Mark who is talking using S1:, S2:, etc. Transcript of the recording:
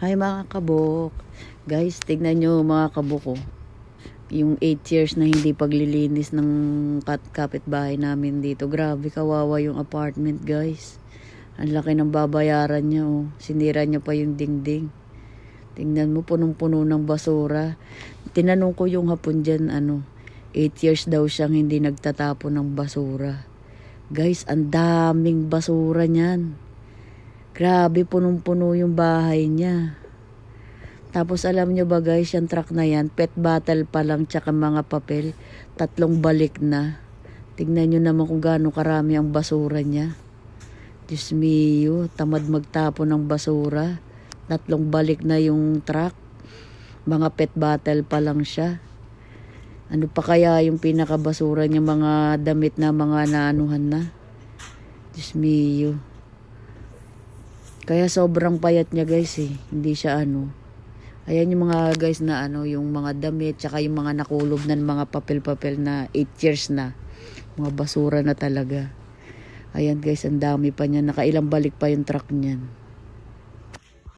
S1: Hi mga kabok. Guys, tignan nyo mga kabok ko. Yung 8 years na hindi paglilinis ng kat kapitbahay namin dito. Grabe, kawawa yung apartment guys. Ang laki ng babayaran niya oh. Sinira niya pa yung dingding. Tingnan mo, punong-puno ng basura. Tinanong ko yung hapon dyan, ano, 8 years daw siyang hindi nagtatapon ng basura. Guys, ang daming basura niyan. Grabe, punong-puno yung bahay niya. Tapos alam nyo ba guys, yung truck na yan, pet bottle pa lang tsaka mga papel, tatlong balik na. Tingnan nyo naman kung gaano karami ang basura niya. Diyos mio, tamad magtapon ng basura. Tatlong balik na yung truck. Mga pet bottle pa lang siya. Ano pa kaya yung pinakabasura niya, mga damit na mga naanuhan na. Diyos mio. Kaya sobrang payat niya guys eh. Hindi siya ano. Ayan yung mga guys na ano, yung mga damit, tsaka yung mga nakulob na mga papel-papel na 8 years na. Mga basura na talaga. Ayan guys, ang dami pa niya. Nakailang balik pa yung truck niyan.